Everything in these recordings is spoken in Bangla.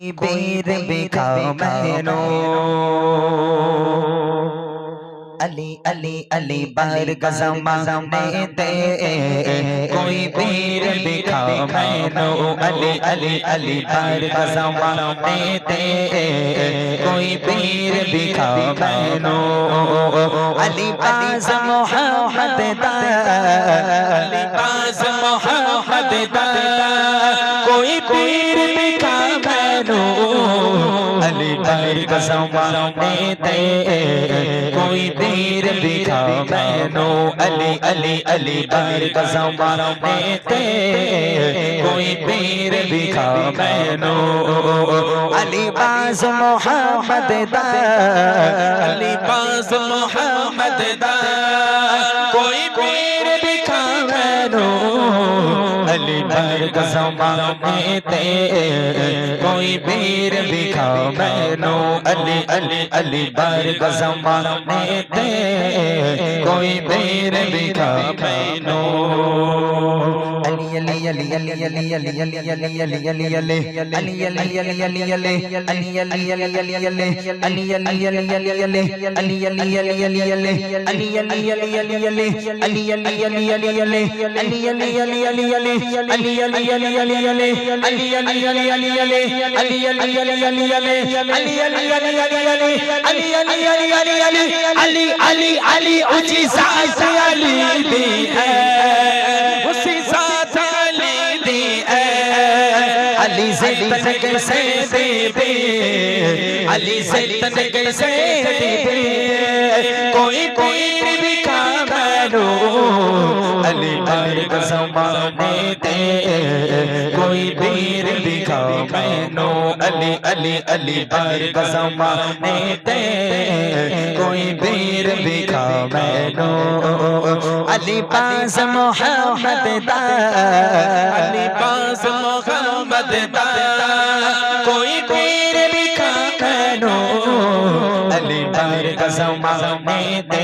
بیر بیکا مہنو علی علی علی بار زمانے دے کوئی پیر بیکا مہنو علی علی علی بار زمانے دے कोई पीर بیکا مہنو علی باز محمد دا علی जमाने ते कोई पीर दिखा बहनो अली अली अली पीर का जमाने ते कोई पीर दिखा बहनो अली बास मोहम्मद दा अली बास मोहम्मद दा पर कसमा ते कोई पीर बिखा मैनो अली अली अली पर कसमा ते कोई पीर बिखा मैनो अली अली अली अली अली अली अली अली अली अली अली अली अली अली अली अली अली अली अली अली अली अली अली अली अली अली अली अली अली अली अली अली अली अली अली अली अली अली अली अली अली अली अली अली अली अली अली अली अली अली अली अली अली अली अली अली अली अली अली अली अली अली अली अली अली अली अली अली अली अली अली अली अली अली अली अली अली अली अली अली अली अली अली ऊंची सांस अली दी है उसी सांस अली दी है अली से तन कैसे दे दे अली से तन कैसे दे दे कोई पीर भी मैनो अली बार जमाने दे कोई पीर दिखा मैनो अली अली अली बार जमाने दे कोई पीर दिखा मैनो अली पास मोहम्मद दा अली पास मोहम्मद दा कोई पीर दिखा मैनो अली बार जमाने दे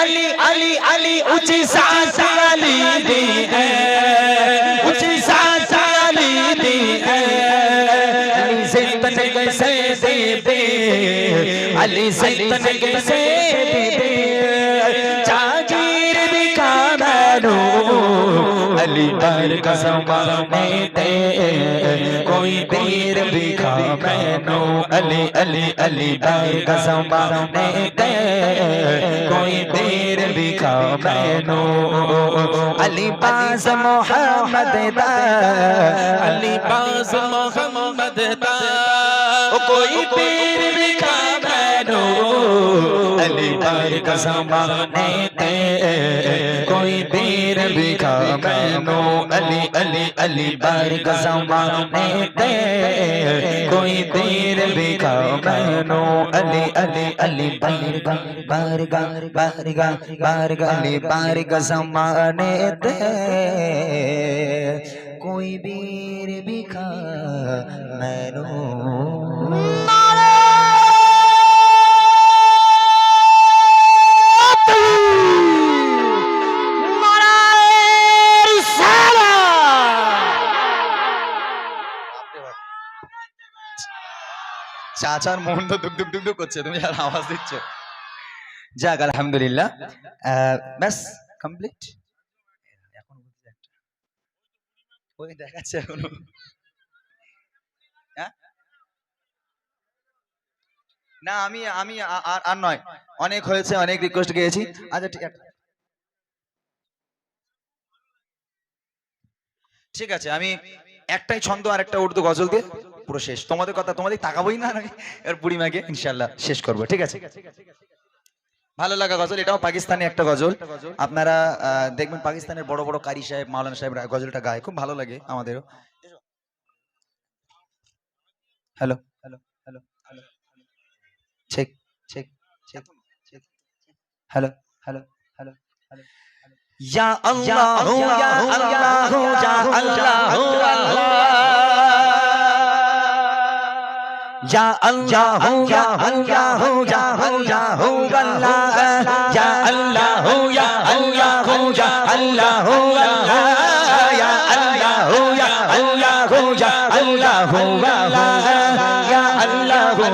अली अली ऊची सांस अली दी ऊची सांस अली दी अली से तन कैसे दे अली से तन कैसे अली बार कसमाने दे कोई पीर दिखा मैनो अली अली अली बार कसमाने दे कोई पीर दिखा मैनो अली पास मोहम्मद दा अली पास मोहम्मद दा कोई पीर दिखा मैनो अली पर कसमा ते कोई पीर भी खा मैनो अली अली अली पर कसमा ते कोई पीर भी खा मैनो अली अली अली पर पर पर पर पर अली पर कसमा नेते कोई पीर भी खा চাচার মন তো দুক দুক দুক দুক করছে, তুমি আর আওয়াজ দিচ্ছ। যাক, আলহামদুলিল্লাহ। ব্যাস কমপ্লিট ওই দেখাচ্ছে এখনও। হ্যাঁ? না, আমি আমি আর আর নয়। অনেক হয়েছে, অনেক রিকোয়েস্ট গিয়েছি। আচ্ছা ঠিক আছে। ঠিক আছে, আমি একটাই ছন্দ আর একটা উর্দু গজল দিয়ে পুরো শেষ। তোমাদের কথা, তোমাদের তাকাবোই না এবার বুড়িমাকে ইনশাল্লাহ শেষ করব, ঠিক আছে? ভালো লাগা গজল, এটাও পাকিস্তানি একটা গজল। আপনারা দেখবেন পাকিস্তানের বড় বড় কারি সাহেব, মাওলানা সাহেব গজলটা গায়, খুব ভালো লাগে আমাদেরও। Hello hello hello hello check check check check hello hello hello یا اللہ ہو یا اللہ ہو یا اللہ ہو اللہ یا اللہ ہو یا اللہ ہو یا اللہ ہو اللہ یا اللہ ہو یا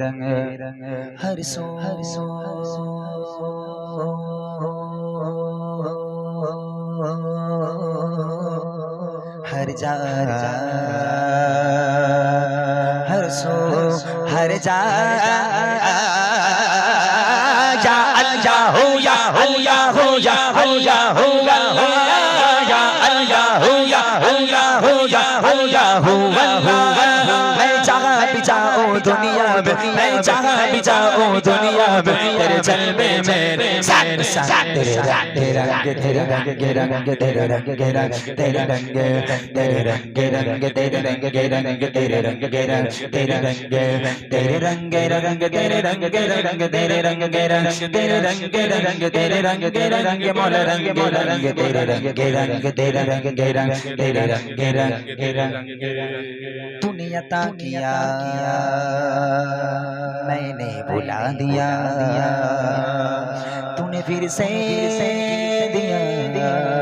रंग हर सो हर सो हर जा हर सो हर जा या अल्लाह हो या हो या हो या हो या हो या अल्लाह हो या हो या हो या हो या हो मैं जहाँ भी जाऊँ दुनिया में मैं जहाँ भी जाऊँ दुनिया में तेरे जलवे मेरे साथ साथ तेरे रंग तेरे रंग तेरे रंग के रंग तेरे रंग के रंग तेरे रंग तेरे रंग के रंग तेरे रंग के रंग तेरे रंग के रंग तेरे रंग तेरे रंग के रंग तेरे रंग के रंग तेरे रंग के रंग तेरे रंग के रंग तेरे रंग के रंग मोल रंग मोल रंग तेरे रंग के रंग तेरे रंग के रंग तेरे रंग के रंग के रंग तूने अता किया मैंने भुला दिया तूने फिर से दिया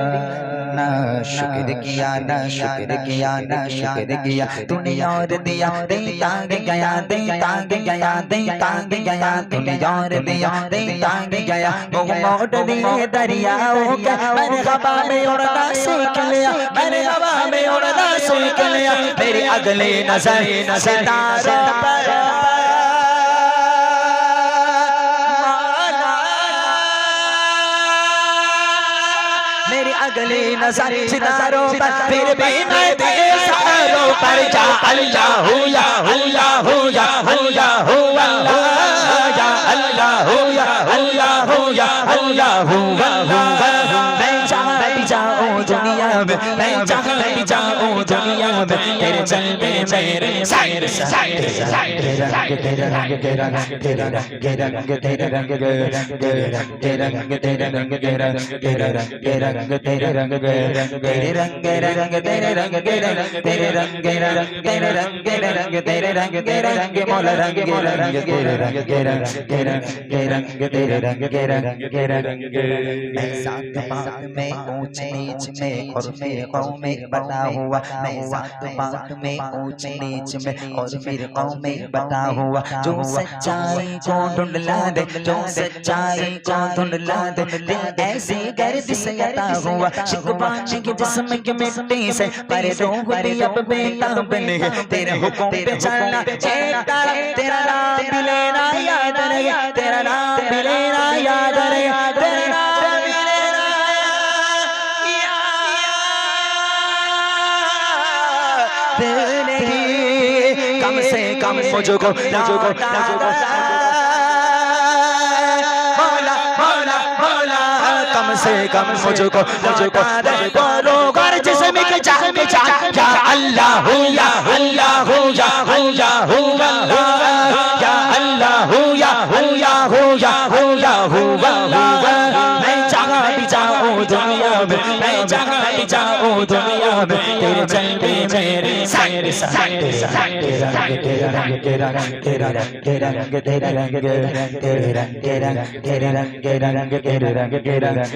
ना शुक्र किया ना शुक्र किया ना शुक्र किया तूने और दिया दे तांग गया दे तांग गया दे तांग गया तूने और दिया दे तांग गया वो मोट दिए दरियाओं का मैंने हवा में उड़ना सीख लिया मैंने हवा में उड़ना सीख लिया मेरी अगली नजर सितारों पर अगली नजर सितारों पर फिर भी मैं तेरे सहारों पर जा अल्लाह हो या हो या हो या हो या हो अल्लाह या अल्लाह हो या अल्लाह हो या अल्लाह हो अल्लाह मैं जहाँ भी जाऊँ दुनिया में मैं जहाँ भी जाऊँ दुनिया में तेरे चलने मेरे साइड साइड तेरा रंग तेरा रंग तेरा रंग तेरा रंग तेरा रंग तेरा रंग तेरे रंग तेरा रंग तेरा रंग तेरा रंग तेरा रंग तेरा रंग तेरा रंग तेरे रंग तेरा रंग तेरा रंग तेरा रंग तेरे रंग तेरा रंग तेरा रंग तेरा रंग तेरे रंग तेरा रंग मोला रंग मोला रंग तेरे रंग तेरा रंग तेरा रंग तेरे रंग तेरा रंग तेरा रंग मैं साथ में ऊंच नीच में और में बना हुआ मैं बात में ऊंच नीच में और कौम में बता हुआ जो सच्चाई को ढूंढला दे जो सच्चाई को ढूंढला दे दिल ऐसी गर्द से अता हुआ शिकवा के जिस्म की मिट्टी से पर दो हुई अब बेटा बने तेरे हुक्म पे चलना एक तारा तेरा नाम भी लेना याद रहे तेरा नाम भी लेना याद रहे। से कम मुझको मुझको मुझको बोला बोला बोला कम से कम मुझको मुझको करो कर जिसमें के चाह में चाह या अल्लाह हो या अल्लाह हो या हो या हो अल्लाह या अल्लाह हो या हो या हो या हो या हो दुनिया में तेरे जलवे मेरे मेरे साथ तेरा रंग तेरा रंग तेरा रंग तेरा रंग तेरा रंग तेरा रंग तेरे रंग तेरा रंग तेरे रंग तेरा रंग तेरे रंग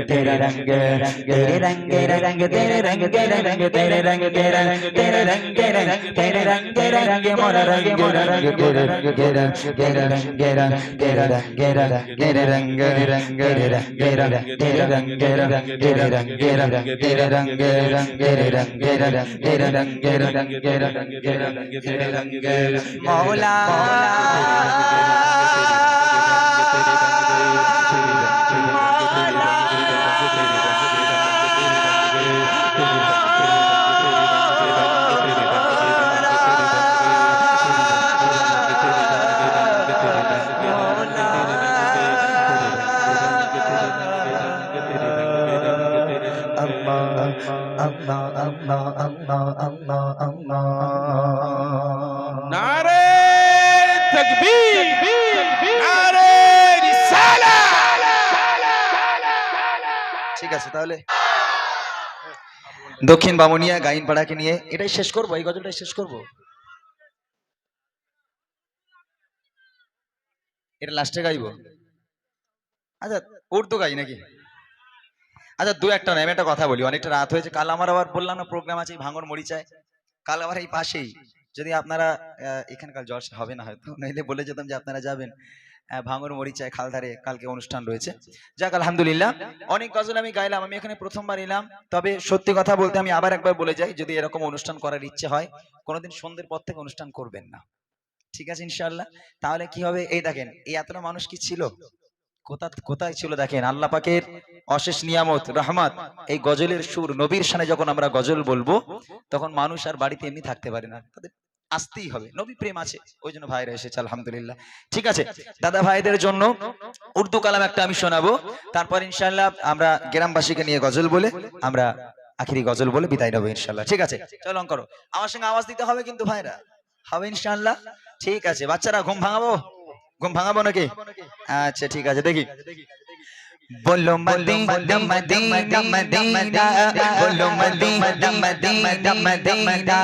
तेरा रंग तेरा रंग तेरे रंग तेरा रंग तेरे रंग तेरा रंग तेरे रंग तेरा रंग तेरे रंग तेरा रंग तेरे रंग तेरा रंग मोरा रंग मोरा रंग तेरा रंग तेरा तेरा रंग तेरा तेरा रंग तेरा तेरे रंग रंग तेरे रंग तेरा तेरे रंग तेरा तेरे रंग तेरा तेरे रंग रंग तेरे रंग तेरा নারে তকবীর নারে রিসালা ঠিক আছে তাহলে। দক্ষিণ বামুনিয়া গাইন পাড়াকে নিয়ে এটাই শেষ করব এই গজলটাই শেষ করব। এটা লাস্টে গাইবো। আচ্ছা উর্দু গাই নাকি? আচ্ছা দু একটা নয় আমি একটা কথা বলি অনেকটা রাত হয়েছে কাল আমার আবার বললাম না প্রোগ্রাম আছে ভাঙর মরিচায়। কাল আবার এই পাশেই। যদি আপনারা এখানকার জলসা হবে না হয়তো, নইলে বলে যেতাম যে আপনারা যাবেন। ভাঙর মরিচায় খালধারে কালকে অনুষ্ঠান রয়েছে। যাক, আলহামদুলিল্লাহ, অনেক গজল আমি গাইলাম, আমি এখানে প্রথমবার এলাম। তবে সত্যি কথা বলতে আমি আবার একবার বলে যাই, যদি এরকম অনুষ্ঠান করার ইচ্ছে হয়, কোনোদিন সন্ধ্যের পর থেকে অনুষ্ঠান করবেন না। ঠিক আছে, ইনশাআল্লাহ। তাহলে কি হবে? এই দেখেন, এই এতটা মানুষ কি ছিল? কোথা, কোথায় ছিল দেখেন? আল্লাহ পাকের অশেষ নিয়ামত, রহমত, এই গজলের সুর, নবীর সানে যখন আমরা গজল বলব, তখন মানুষ আর বাড়িতে এমনি থাকতে পারে না। তাদের আসতেই হবে। নবী প্রেম আছে, ওই জন্য ভাইরা এসেছে, আলহামদুলিল্লাহ। ঠিক আছে, দাদা ভাইদের জন্য উর্দু কালাম একটা আমি শোনাবো। তারপর ইনশাআল্লাহ আমরা গ্রামবাসীকে নিয়ে গজল বলে আমরা আখিরি গজল বলে বিদায় নেব ইনশাল্লাহ ঠিক আছে, চলো করো আমার সঙ্গে আওয়াজ দিতে হবে কিন্তু ভাইরা। হবে ইনশাআল্লাহ? ঠিক আছে, বাচ্চারা ঘুম ভাঙাবো? ঘুম ভাঙাবো নাকি আচ্ছা ঠিক আছে দেখি बोलो मदीना मदीना मदीना बोलो मदीना मदीना मदीना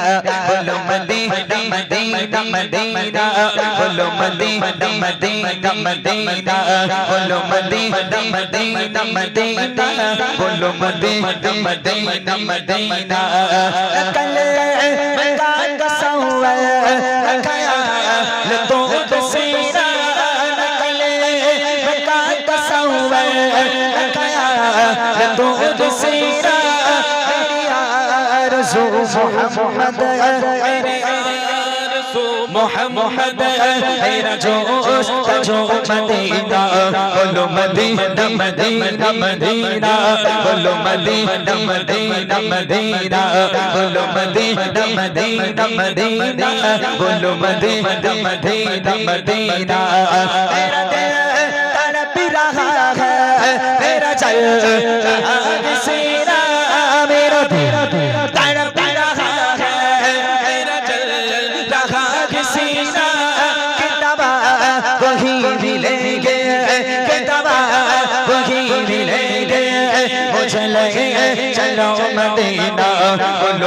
बोलो मदीना मदीना मदीना बोलो मदीना मदीना मदीना बोलो मदीना मदीना मदीना बोलो मदीना मदीना मदीना कले मका कसौआ खया محمد تیرا جوش جو مدینہ بولو مدینہ مدینہ مدینہ بولو مدینہ مدینہ مدینہ بولو مدینہ مدینہ مدینہ بولو مدینہ مدینہ مدینہ تیرا تیرا پیرا ہے تیرا چل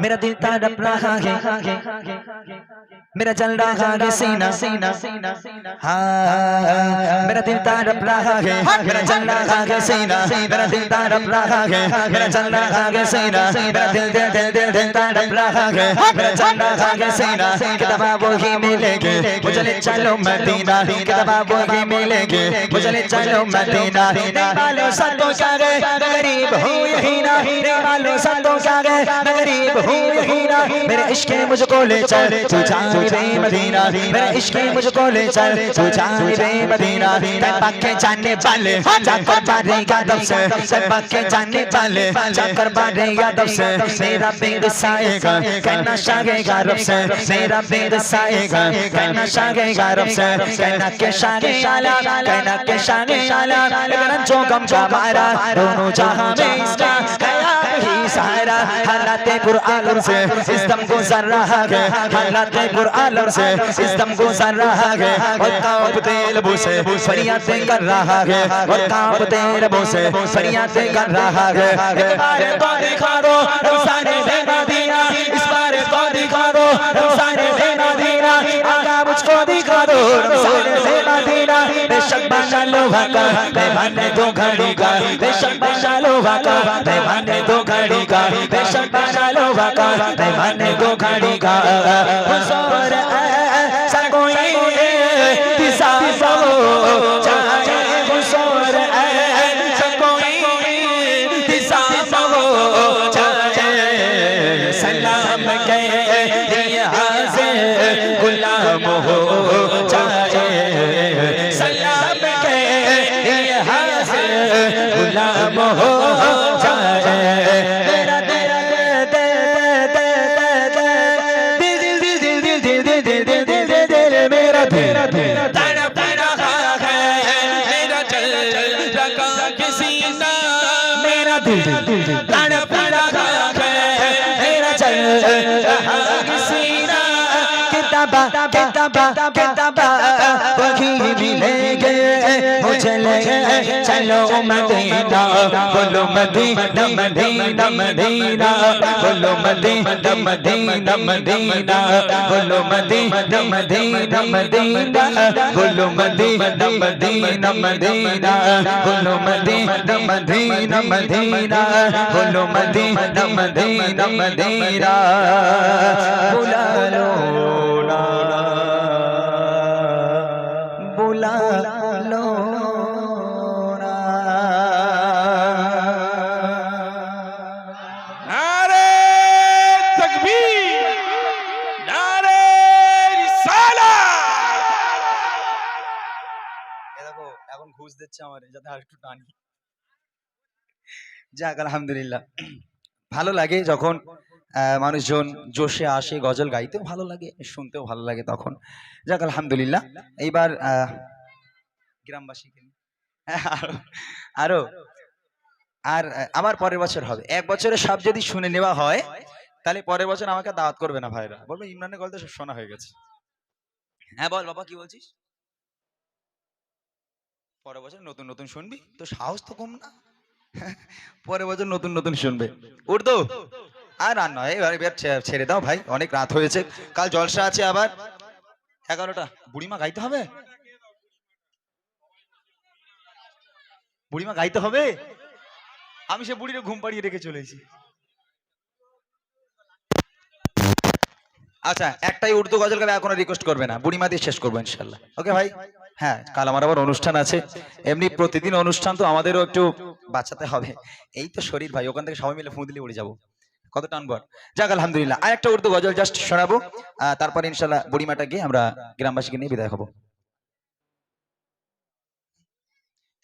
मेरा दिल तड़प रहा है मेरा चल रहा है सीना सीना। हाँ मेरा दिल तड़प रहा है मेरा चल रहा है सीना। मेरा दिल तड़प रहा है मेरा चल रहा है सीना। मेरा दिल दिल दिल दिल दिल तड़प रहा है मेरा चल रहा है सीना किताबा वही मिलेंगे। मुझे ले चलो मदीना। किताबा वही मिलेंगे। मुझे ले चलो मदीना। वालों सब तो क्या गए गरीब हूँ यही ना। वालों सब तो क्या गए गरीब हूँ हीर हीरा मेरे इश्क ने मुझको ले चल तू जाने बे मदीना मेरे इश्क ने मुझको ले चल तू जाने बे मदीना मैं पक्के जानने वाले जाकर बारे यादव से मैं पक्के जानने वाले जाकर बारे यादव से मेरा बिंद साएगा कहना शागेगा रब से मेरा बिंद साएगा कहना शागेगा रब से कहना के शागे आला कहना के शागे आला लेकिन जो गम का मारा दोनों जहां में इसका कयाम ही सहारा हालात पुर आलम से इस दम गुजर रहा है हालात पुर आलम से इस दम गुजर रहा है और कांपते लबों से फरियादें कर रहा है और कांपते लबों से फरियादें कर रहा है एक बार तो दिखा दो रमसाने देना दीना इस बार तो दिखा दो देना मुझको दिखा दो रमसाने देना दीना बेशक बना लोहा का मेहमान दो घड़ी का लो वाका मैं माने दो घड़ी का बेशक बना लो वाका मैं माने दो घड़ी का हुजूर চলো মদিনা বলো মদিনা মদিনা মদিনা বলো মদিনা মদিনা মদিনা বলো মদিনা মদিনা মদিনা বলো মদিনা মদিনা মদিনা বলো মদিনা মদিনা মদিনা বলো মদিনা মদিনা মদিনা বুলালো না যাক, আলহামদুলিল্লাহ। ভালো লাগে যখন মানুষজন জোশে আসে, গজল গাইতেও ভালো লাগে, শুনতেও ভালো লাগে তখন। যাক, আলহামদুলিল্লাহ। এইবার গ্রামবাসীকে আরো- আরও আবার পরের বছর হবে। এক বছরে সব যদি শুনে নেওয়া হয়, তাহলে পরের বছর আমাকে দাওয়াত করবে না ভাইরা। বলব, ইমরানের গল্প সব শোনা হয়ে গেছে। হ্যাঁ বল বাবা, কি বলছিস? পরের বছর নতুন নতুন শুনবি? তো সাহস তো কম না। পরের বছর নতুন নতুন শুনবে। উর্দু? আর আর নয়, এবার এবার ছেড়ে দাও ভাই, অনেক রাত হয়েছে। কাল জলসা আছে আবার। এগারোটা। বুড়িমা গাইতে হবে? বুড়িমা গাইতে হবে? আমি সে বুড়িরে ঘুম পাড়িয়ে রেখে চলে আচ্ছা একটাই উর্দু গজল গাবে কোনো রিকোয়েস্ট করবে না। বুড়িমা দিয়ে শেষ করব ইনশাল্লাহ। ওকে ভাই? হ্যাঁ কাল আমার আবার অনুষ্ঠান আছে। এমনি প্রতিদিন অনুষ্ঠান তো আমাদেরও একটু বাঁচাতে হবে। এই তো শরীর ভাই, ওখান থেকে সবাই মিলে ফুঁ দিলে উড়ে যাব। কত টান বল। যাক, আলহামদুলিল্লাহ। আর একটা উর্দু গজল জাস্ট শোনাবো। তারপরে ইনশাল্লাহ বুড়িমাটা গিয়ে আমরা গ্রামবাসীকে নিয়ে বিদায় হব।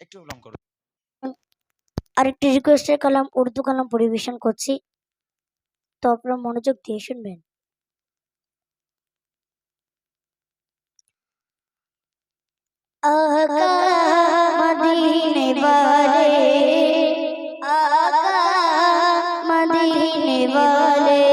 একটু লং করো। আরেকটি রিকোয়েস্টের কালাম, উর্দু কালাম পরিবেশন করছি। তো আপনারা মনোযোগ দিয়ে শুনবেন। আকা মদিনে বারে আকা মদিনে বারে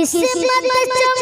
वाले किस्मत चमक